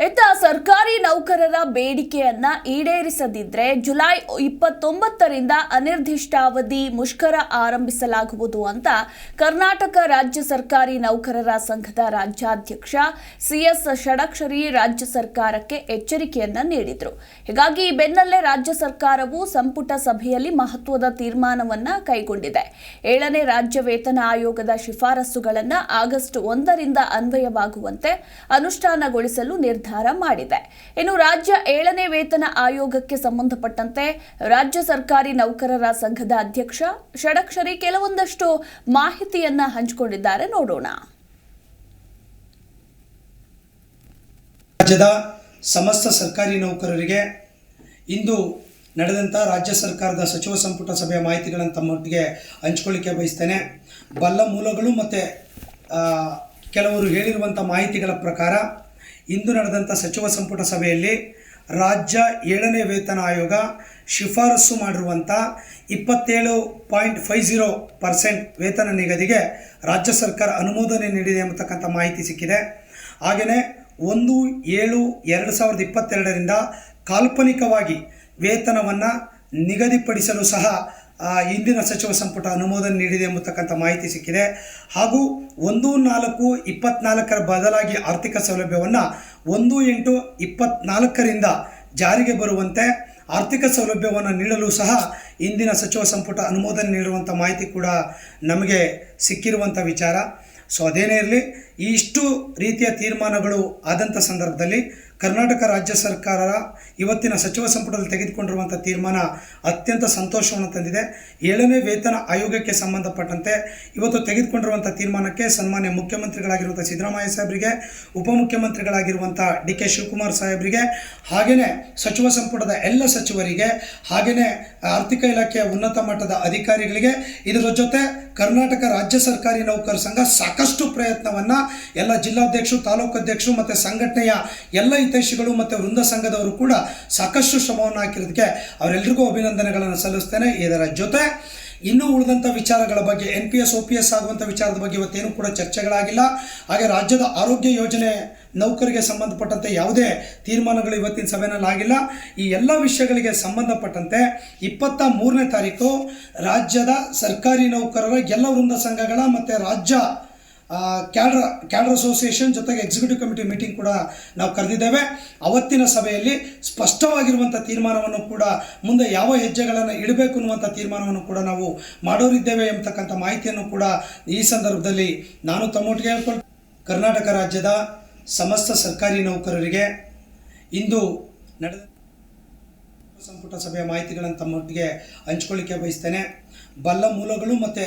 Это ಸರ್ಕಾರಿ ನೌಕರರ ಬೇಡಿಕೆಯನ್ನ ಈಡೇರಿಸದಿದ್ರೆ ಜುಲೈ ಇಪ್ಪತ್ತೊಂಬತ್ತರಿಂದ ಅನಿರ್ದಿಷ್ಟಾವಧಿ ಮುಷ್ಕರ ಆರಂಭಿಸಲಾಗುವುದು ಅಂತ ಕರ್ನಾಟಕ ರಾಜ್ಯ ಸರ್ಕಾರಿ ನೌಕರರ ಸಂಘದ ರಾಜ್ಯಾಧ್ಯಕ್ಷ ಸಿಎಸ್ ಷಡಕ್ಷರಿ ರಾಜ್ಯ ಸರ್ಕಾರಕ್ಕೆ ಎಚ್ಚರಿಕೆಯನ್ನ ನೀಡಿದ್ರು. ಹೀಗಾಗಿ ಈ ಬೆನ್ನಲ್ಲೇ ರಾಜ್ಯ ಸರ್ಕಾರವು ಸಂಪುಟ ಸಭೆಯಲ್ಲಿ ಮಹತ್ವದ ತೀರ್ಮಾನವನ್ನ ಕೈಗೊಂಡಿದೆ. ಏಳನೇ ರಾಜ್ಯ ವೇತನ ಆಯೋಗದ ಶಿಫಾರಸುಗಳನ್ನ ಆಗಸ್ಟ್ ಒಂದರಿಂದ ಅನ್ವಯವಾಗುವಂತೆ ಅನುಷ್ಠಾನಗೊಳಿಸಲು ನಿರ್ಧಾರ ಮಾಡಿದೆ ಇನ್ನು ರಾಜ್ಯ ಏಳನೇ ವೇತನ ಆಯೋಗಕ್ಕೆ ಸಂಬಂಧಪಟ್ಟಂತೆ ರಾಜ್ಯ ಸರ್ಕಾರಿ ನೌಕರರ ಸಂಘದ ಅಧ್ಯಕ್ಷ ಷಡಕ್ಷರಿ ಕೆಲವೊಂದಷ್ಟು ಮಾಹಿತಿಯನ್ನ ಹಂಚಿಕೊಂಡಿದ್ದಾರೆ. ನೋಡೋಣ. ರಾಜ್ಯದ ಸಮಸ್ತ ಸರ್ಕಾರಿ ನೌಕರರಿಗೆ ಇಂದು ನಡೆದಂಥ ರಾಜ್ಯ ಸರ್ಕಾರದ ಸಚಿವ ಸಂಪುಟ ಸಭೆಯ ಮಾಹಿತಿಗಳನ್ನು ತಮ್ಮೊಟ್ಟಿಗೆ ಹಂಚ್ಕೊಳ್ಳಿಕ್ಕೆ ಬಯಸ್ತೇನೆ. ಬಲ್ಲ ಮೂಲಗಳು ಮತ್ತು ಕೆಲವರು ಹೇಳಿರುವಂಥ ಮಾಹಿತಿಗಳ ಪ್ರಕಾರ ಇಂದು ನಡೆದಂಥ ಸಚಿವ ಸಂಪುಟ ಸಭೆಯಲ್ಲಿ ರಾಜ್ಯ ಏಳನೇ ವೇತನ ಆಯೋಗ ಶಿಫಾರಸು ಮಾಡಿರುವಂಥ ಇಪ್ಪತ್ತೇಳು ಪಾಯಿಂಟ್ ಫೈವ್ ಜೀರೋ ಪರ್ಸೆಂಟ್ ವೇತನ ನಿಗದಿಗೆ ರಾಜ್ಯ ಸರ್ಕಾರ ಅನುಮೋದನೆ ನೀಡಿದೆ ಎಂಬತಕ್ಕಂಥ ಮಾಹಿತಿ ಸಿಕ್ಕಿದೆ. ಹಾಗೆಯೇ ಒಂದು ಏಳು ಎರಡು ಸಾವಿರದ ಇಪ್ಪತ್ತೆರಡರಿಂದ ಕಾಲ್ಪನಿಕವಾಗಿ ವೇತನವನ್ನು ನಿಗದಿಪಡಿಸಲು ಸಹ ಇಂದಿನ ಸಚಿವ ಸಂಪುಟ ಅನುಮೋದನೆ ನೀಡಿದೆ ಎಂಬತಕ್ಕಂಥ ಮಾಹಿತಿ ಸಿಕ್ಕಿದೆ. ಹಾಗೂ ಒಂದು ನಾಲ್ಕು ಇಪ್ಪತ್ನಾಲ್ಕರ ಬದಲಾಗಿ ಆರ್ಥಿಕ ಸೌಲಭ್ಯವನ್ನು ಒಂದು ಎಂಟು ಇಪ್ಪತ್ನಾಲ್ಕರಿಂದ ಜಾರಿಗೆ ಬರುವಂತೆ ಆರ್ಥಿಕ ಸೌಲಭ್ಯವನ್ನು ನೀಡಲು ಸಹ ಇಂದಿನ ಸಚಿವ ಸಂಪುಟ ಅನುಮೋದನೆ ನೀಡುವಂಥ ಮಾಹಿತಿ ಕೂಡ ನಮಗೆ ಸಿಕ್ಕಿರುವಂಥ ವಿಚಾರ. ಸೊ ಅದೇನೇ ಇರಲಿ ಇಷ್ಟು ರೀತಿಯ ತೀರ್ಮಾನಗಳು ಆದಂಥ ಸಂದರ್ಭದಲ್ಲಿ ಕರ್ನಾಟಕ ರಾಜ್ಯ ಸರ್ಕಾರ ಇವತ್ತಿನ ಸಚಿವ ಸಂಪುಟದಲ್ಲಿ ತೆಗೆದುಕೊಂಡಿರುವಂಥ ತೀರ್ಮಾನ ಅತ್ಯಂತ ಸಂತೋಷವನ್ನು ತಂದಿದೆ. ಏಳನೇ ವೇತನ ಆಯೋಗಕ್ಕೆ ಸಂಬಂಧಪಟ್ಟಂತೆ ಇವತ್ತು ತೆಗೆದುಕೊಂಡಿರುವಂಥ ತೀರ್ಮಾನಕ್ಕೆ ಸನ್ಮಾನ್ಯ ಮುಖ್ಯಮಂತ್ರಿಗಳಾಗಿರುವಂಥ ಸಿದ್ದರಾಮಯ್ಯ ಸಾಹೇಬರಿಗೆ ಉಪಮುಖ್ಯಮಂತ್ರಿಗಳಾಗಿರುವಂಥ ಡಿ ಕೆ ಶಿವಕುಮಾರ್ ಸಾಹೇಬರಿಗೆ ಹಾಗೆಯೇ ಸಚಿವ ಸಂಪುಟದ ಎಲ್ಲ ಸಚಿವರಿಗೆ ಹಾಗೆಯೇ ಆರ್ಥಿಕ ಇಲಾಖೆಯ ಉನ್ನತ ಮಟ್ಟದ ಅಧಿಕಾರಿಗಳಿಗೆ, ಇದರ ಜೊತೆ ಕರ್ನಾಟಕ ರಾಜ್ಯ ಸರ್ಕಾರಿ ನೌಕರ ಸಂಘ ಸಾಕಷ್ಟು ಪ್ರಯತ್ನವನ್ನು ಎಲ್ಲ ಜಿಲ್ಲಾಧ್ಯಕ್ಷರು ತಾಲೂಕು ಅಧ್ಯಕ್ಷರು ಮತ್ತು ಸಂಘಟನೆಯ ಎಲ್ಲ ಹಿತೈಷಿಗಳು ಮತ್ತು ವೃಂದ ಸಂಘದವರು ಕೂಡ ಸಾಕಷ್ಟು ಶ್ರಮವನ್ನು ಹಾಕಿರೋದಕ್ಕೆ ಅವರೆಲ್ಲರಿಗೂ ಅಭಿನಂದನೆಗಳನ್ನು ಸಲ್ಲಿಸ್ತೇನೆ. ಇದರ ಜೊತೆ ಇನ್ನೂ ಉಳಿದಂಥ ವಿಚಾರಗಳ ಬಗ್ಗೆ N P S O P S ಆಗುವಂಥ ವಿಚಾರದ ಬಗ್ಗೆ ಇವತ್ತೇನು ಕೂಡ ಚರ್ಚೆಗಳಾಗಿಲ್ಲ. ಹಾಗೆ ರಾಜ್ಯದ ಆರೋಗ್ಯ ಯೋಜನೆ ನೌಕರಿಗೆ ಸಂಬಂಧಪಟ್ಟಂತೆ ಯಾವುದೇ ತೀರ್ಮಾನಗಳು ಇವತ್ತಿನ ಸಭೆಯಲ್ಲಿ ಆಗಿಲ್ಲ. ಈ ಎಲ್ಲ ವಿಷಯಗಳಿಗೆ ಸಂಬಂಧಪಟ್ಟಂತೆ ಇಪ್ಪತ್ತ ಮೂರನೇ ತಾರೀಕು ರಾಜ್ಯದ ಸರ್ಕಾರಿ ನೌಕರರ ಎಲ್ಲ ವೃಂದ ಸಂಘಗಳ ಮತ್ತು ರಾಜ್ಯ ಕ್ಯಾಡ್ರ, ಕ್ಯಾಡ್ರ್ ಅಸೋಸಿಯೇಷನ್ ಜೊತೆಗೆ ಎಕ್ಸಿಕ್ಯೂಟಿವ್ ಕಮಿಟಿ ಮೀಟಿಂಗ್ ಕೂಡ ನಾವು ಕರೆದಿದ್ದೇವೆ. ಅವತ್ತಿನ ಸಭೆಯಲ್ಲಿ ಸ್ಪಷ್ಟವಾಗಿರುವಂಥ ತೀರ್ಮಾನವನ್ನು ಕೂಡ ಮುಂದೆ ಯಾವ ಹೆಜ್ಜೆಗಳನ್ನು ಇಡಬೇಕು ಅನ್ನುವಂಥ ತೀರ್ಮಾನವನ್ನು ಕೂಡ ನಾವು ಮಾಡೋರಿದ್ದೇವೆ ಎಂಬತಕ್ಕಂಥ ಮಾಹಿತಿಯನ್ನು ಕೂಡ ಈ ಸಂದರ್ಭದಲ್ಲಿ ನಾನು ತಮ್ಮೊಟ್ಟಿಗೆ ಹೇಳ್ಕೊಂಡು ಕರ್ನಾಟಕ ರಾಜ್ಯದ ಸಮಸ್ತ ಸರ್ಕಾರಿ ನೌಕರರಿಗೆ ಇಂದು ನಡೆದ ಸಂಪುಟ ಸಭೆಯ ಮಾಹಿತಿಗಳನ್ನು ತಮ್ಮೊಟ್ಟಿಗೆ ಹಂಚ್ಕೊಳ್ಳಿಕ್ಕೆ ಬಯಸ್ತೇನೆ. ಬಲ್ಲ ಮೂಲಗಳು ಮತ್ತು